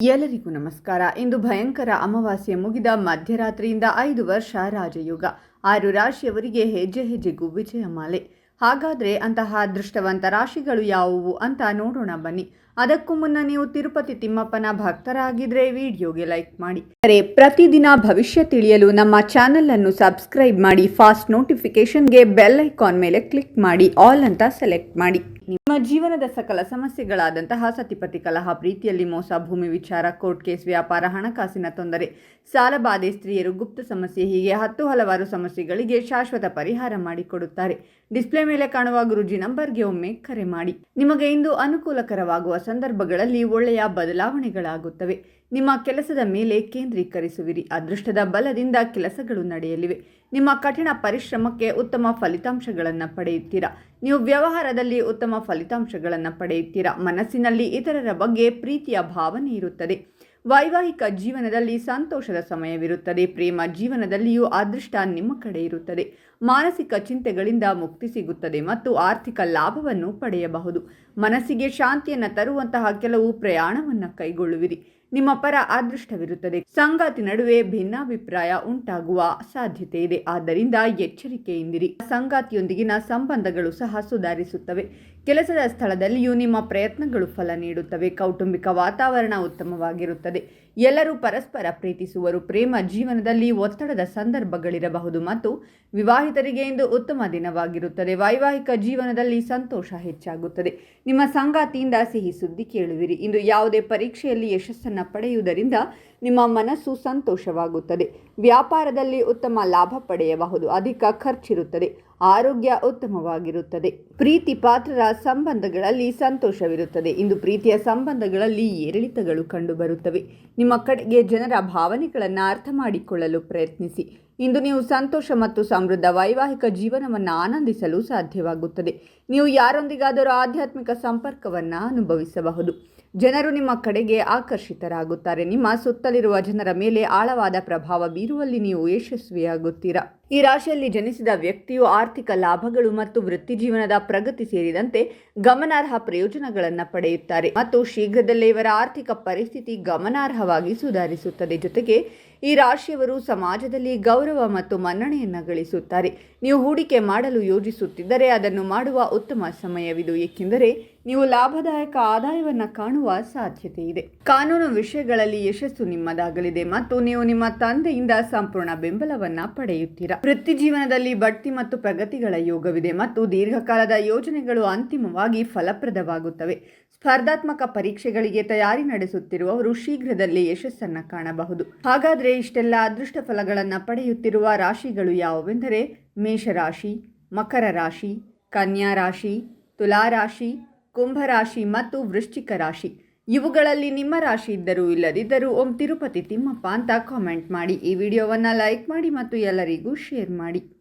ಎಲ್ಲರಿಗೂ ನಮಸ್ಕಾರ. ಇಂದು ಭಯಂಕರ ಅಮಾವಾಸ್ಯೆ ಮುಗಿದ ಮಧ್ಯರಾತ್ರಿಯಿಂದ ಐದು ವರ್ಷ ರಾಜಯುಗ. ಆರು ರಾಶಿಯವರಿಗೆ ಹೆಜ್ಜೆ ಹೆಜ್ಜೆಗೂ ವಿಜಯ ಮಾಲೆ. ಹಾಗಾದ್ರೆ ಅಂತಹ ಅದೃಷ್ಟವಂತ ರಾಶಿಗಳು ಯಾವುವು ಅಂತ ನೋಡೋಣ ಬನ್ನಿ. ಅದಕ್ಕೂ ಮುನ್ನ ನೀವು ತಿರುಪತಿ ತಿಮ್ಮಪ್ಪನ ಭಕ್ತರಾಗಿದ್ರೆ ವಿಡಿಯೋಗೆ ಲೈಕ್ ಮಾಡಿ. ಅರೆ ಪ್ರತಿದಿನ ಭವಿಷ್ಯ ತಿಳಿಯಲು ನಮ್ಮ ಚಾನೆಲ್ ಅನ್ನು ಸಬ್ಸ್ಕ್ರೈಬ್ ಮಾಡಿ, ಫಾಸ್ಟ್ ನೋಟಿಫಿಕೇಶನ್ಗೆ ಬೆಲ್ ಐಕಾನ್ ಮೇಲೆ ಕ್ಲಿಕ್ ಮಾಡಿ, ಆಲ್ ಅಂತ ಸೆಲೆಕ್ಟ್ ಮಾಡಿ. ನಿಮ್ಮ ಜೀವನದ ಸಕಲ ಸಮಸ್ಯೆಗಳಾದಂತಹ ಸತಿಪತಿ ಕಲಹ, ಪ್ರೀತಿಯಲ್ಲಿ ಮೋಸ, ಭೂಮಿ ವಿಚಾರ, ಕೋರ್ಟ್ ಕೇಸ್, ವ್ಯಾಪಾರ, ಹಣಕಾಸಿನ ತೊಂದರೆ ಸಾಲಬಾಧೆ ಸ್ತ್ರೀಯರು ಗುಪ್ತ ಸಮಸ್ಯೆ, ಹೀಗೆ ಹತ್ತು ಹಲವಾರು ಸಮಸ್ಯೆಗಳಿಗೆ ಶಾಶ್ವತ ಪರಿಹಾರ ಮಾಡಿಕೊಡುತ್ತಾರೆ. ಡಿಸ್ಪ್ಲೇ ಮೇಲೆ ಕಾಣುವ ಗುರುಜಿ ನಂಬರ್ಗೆ ಒಮ್ಮೆ ಕರೆ ಮಾಡಿ. ನಿಮಗೆ ಇಂದು ಅನುಕೂಲಕರವಾಗುವ ಸಂದರ್ಭಗಳಲ್ಲಿ ಒಳ್ಳೆಯ ಬದಲಾವಣೆಗಳಾಗುತ್ತವೆ. ನಿಮ್ಮ ಕೆಲಸದ ಮೇಲೆ ಕೇಂದ್ರೀಕರಿಸುವಿರಿ. ಅದೃಷ್ಟದ ಬಲದಿಂದ ಕೆಲಸಗಳು ನಡೆಯಲಿವೆ. ನಿಮ್ಮ ಕಠಿಣ ಪರಿಶ್ರಮಕ್ಕೆ ಉತ್ತಮ ಫಲಿತಾಂಶಗಳನ್ನು ಪಡೆಯುತ್ತೀರಾ? ನೀವು ವ್ಯವಹಾರದಲ್ಲಿ ಉತ್ತಮ ಫಲಿತಾಂಶಗಳನ್ನು ಪಡೆಯುತ್ತೀರಾ? ಮನಸ್ಸಿನಲ್ಲಿ ಇತರರ ಬಗ್ಗೆ ಪ್ರೀತಿಯ ಭಾವನೆ ಇರುತ್ತದೆ. ವೈವಾಹಿಕ ಜೀವನದಲ್ಲಿ ಸಂತೋಷದ ಸಮಯವಿರುತ್ತದೆ. ಪ್ರೇಮ ಜೀವನದಲ್ಲಿಯೂ ಅದೃಷ್ಟ ನಿಮ್ಮ ಕಡೆ ಇರುತ್ತದೆ. ಮಾನಸಿಕ ಚಿಂತೆಗಳಿಂದ ಮುಕ್ತಿ ಸಿಗುತ್ತದೆ ಮತ್ತು ಆರ್ಥಿಕ ಲಾಭವನ್ನು ಪಡೆಯಬಹುದು. ಮನಸ್ಸಿಗೆ ಶಾಂತಿಯನ್ನು ತರುವಂತಹ ಕೆಲವು ಪ್ರಯಾಣವನ್ನು ಕೈಗೊಳ್ಳುವಿರಿ. ನಿಮ್ಮ ಪರ ಅದೃಷ್ಟವಿರುತ್ತದೆ. ಸಂಗಾತಿ ನಡುವೆ ಭಿನ್ನಾಭಿಪ್ರಾಯ ಉಂಟಾಗುವ ಸಾಧ್ಯತೆ ಇದೆ. ಆದ್ದರಿಂದ ಎಚ್ಚರಿಕೆಯಿಂದಿರಿ. ಸಂಗಾತಿಯೊಂದಿಗಿನ ಸಂಬಂಧಗಳು ಸಹ ಸುಧಾರಿಸುತ್ತವೆ. ಕೆಲಸದ ಸ್ಥಳದಲ್ಲಿಯೂ ನಿಮ್ಮ ಪ್ರಯತ್ನಗಳು ಫಲ ನೀಡುತ್ತವೆ. ಕೌಟುಂಬಿಕ ವಾತಾವರಣ ಉತ್ತಮವಾಗಿರುತ್ತದೆ. ಎಲ್ಲರೂ ಪರಸ್ಪರ ಪ್ರೀತಿಸುವರು. ಪ್ರೇಮ ಜೀವನದಲ್ಲಿ ಒತ್ತಡದ ಸಂದರ್ಭಗಳಿರಬಹುದು ಮತ್ತು ವಿವಾಹಿತರಿಗೆ ಇಂದು ಉತ್ತಮ ದಿನವಾಗಿರುತ್ತದೆ. ವೈವಾಹಿಕ ಜೀವನದಲ್ಲಿ ಸಂತೋಷ ಹೆಚ್ಚಾಗುತ್ತದೆ. ನಿಮ್ಮ ಸಂಗಾತಿಯಿಂದ ಸಿಹಿ ಸುದ್ದಿ ಕೇಳುವಿರಿ. ಇಂದು ಯಾವುದೇ ಪರೀಕ್ಷೆಯಲ್ಲಿ ಯಶಸ್ಸನ್ನು ಪಡೆಯುವುದರಿಂದ ನಿಮ್ಮ ಮನಸ್ಸು ಸಂತೋಷವಾಗುತ್ತದೆ. ವ್ಯಾಪಾರದಲ್ಲಿ ಉತ್ತಮ ಲಾಭ ಪಡೆಯಬಹುದು. ಅಧಿಕ ಖರ್ಚಿರುತ್ತದೆ. ಆರೋಗ್ಯ ಉತ್ತಮವಾಗಿರುತ್ತದೆ. ಪ್ರೀತಿ ಪಾತ್ರರ ಸಂಬಂಧಗಳಲ್ಲಿ ಸಂತೋಷವಿರುತ್ತದೆ. ಇಂದು ಪ್ರೀತಿಯ ಸಂಬಂಧಗಳಲ್ಲಿ ಏರಿಳಿತಗಳು ಕಂಡುಬರುತ್ತವೆ. ನಿಮ್ಮ ಕಡೆಗೆ ಜನರ ಭಾವನೆಗಳನ್ನು ಅರ್ಥ ಮಾಡಿಕೊಳ್ಳಲು ಪ್ರಯತ್ನಿಸಿ. ಇಂದು ನೀವು ಸಂತೋಷ ಮತ್ತು ಸಮೃದ್ಧ ವೈವಾಹಿಕ ಜೀವನವನ್ನು ಆನಂದಿಸಲು ಸಾಧ್ಯವಾಗುತ್ತದೆ. ನೀವು ಯಾರೊಂದಿಗಾದರೂ ಆಧ್ಯಾತ್ಮಿಕ ಸಂಪರ್ಕವನ್ನು ಅನುಭವಿಸಬಹುದು. ಜನರು ನಿಮ್ಮ ಕಡೆಗೆ ಆಕರ್ಷಿತರಾಗುತ್ತಾರೆ. ನಿಮ್ಮ ಸುತ್ತಲಿರುವ ಜನರ ಮೇಲೆ ಆಳವಾದ ಪ್ರಭಾವ ಬೀರುವಲ್ಲಿ ನೀವು ಯಶಸ್ವಿಯಾಗುತ್ತೀರಾ? ಈ ರಾಶಿಯಲ್ಲಿ ಜನಿಸಿದ ವ್ಯಕ್ತಿಯು ಆರ್ಥಿಕ ಲಾಭಗಳು ಮತ್ತು ವೃತ್ತಿ ಜೀವನದ ಪ್ರಗತಿ ಸೇರಿದಂತೆ ಗಮನಾರ್ಹ ಪ್ರಯೋಜನಗಳನ್ನು ಪಡೆಯುತ್ತಾರೆ ಮತ್ತು ಶೀಘ್ರದಲ್ಲೇ ಇವರ ಆರ್ಥಿಕ ಪರಿಸ್ಥಿತಿ ಗಮನಾರ್ಹವಾಗಿ ಸುಧಾರಿಸುತ್ತದೆ. ಜೊತೆಗೆ ಈ ರಾಶಿಯವರು ಸಮಾಜದಲ್ಲಿ ಗೌರವ ಮತ್ತು ಮನ್ನಣೆಯನ್ನು ಗಳಿಸುತ್ತಾರೆ. ನೀವು ಹೂಡಿಕೆ ಮಾಡಲು ಯೋಜಿಸುತ್ತಿದ್ದರೆ ಅದನ್ನು ಮಾಡುವ ಉತ್ತಮ ಸಮಯವಿದು, ಏಕೆಂದರೆ ನೀವು ಲಾಭದಾಯಕ ಆದಾಯವನ್ನು ಕಾಣುವ ಸಾಧ್ಯತೆ ಇದೆ. ಕಾನೂನು ವಿಷಯಗಳಲ್ಲಿ ಯಶಸ್ಸು ನಿಮ್ಮದಾಗಲಿದೆ ಮತ್ತು ನೀವು ನಿಮ್ಮ ತಂದೆಯಿಂದ ಸಂಪೂರ್ಣ ಬೆಂಬಲವನ್ನ ಪಡೆಯುತ್ತೀರಾ? ವೃತ್ತಿ ಜೀವನದಲ್ಲಿ ಬಡ್ತಿ ಮತ್ತು ಪ್ರಗತಿಗಳ ಯೋಗವಿದೆ ಮತ್ತು ದೀರ್ಘಕಾಲದ ಯೋಜನೆಗಳು ಅಂತಿಮವಾಗಿ ಫಲಪ್ರದವಾಗುತ್ತವೆ. ಸ್ಪರ್ಧಾತ್ಮಕ ಪರೀಕ್ಷೆಗಳಿಗೆ ತಯಾರಿ ನಡೆಸುತ್ತಿರುವವರು ಶೀಘ್ರದಲ್ಲೇ ಯಶಸ್ಸನ್ನ ಕಾಣಬಹುದು. ಹಾಗಾದ್ರೆ ಇಷ್ಟೆಲ್ಲ ಅದೃಷ್ಟ ಫಲಗಳನ್ನು ಪಡೆಯುತ್ತಿರುವ ರಾಶಿಗಳು ಯಾವುವೆಂದರೆ ಮೇಷರಾಶಿ, ಮಕರ ರಾಶಿ, ಕನ್ಯಾ ರಾಶಿ, ತುಲಾ ರಾಶಿ ಕುಂಭರಾಶಿ ಮತ್ತು ವೃಶ್ಚಿಕ ರಾಶಿ. ಇವುಗಳಲ್ಲಿ ನಿಮ್ಮ ರಾಶಿ ಇದ್ದರೂ ಇಲ್ಲದಿದ್ದರೂ ಓಂ ತಿರುಪತಿ ತಿಮ್ಮಪ್ಪ ಅಂತ ಕಾಮೆಂಟ್ ಮಾಡಿ. ಈ ವಿಡಿಯೋವನ್ನು ಲೈಕ್ ಮಾಡಿ ಮತ್ತು ಎಲ್ಲರಿಗೂ ಶೇರ್ ಮಾಡಿ.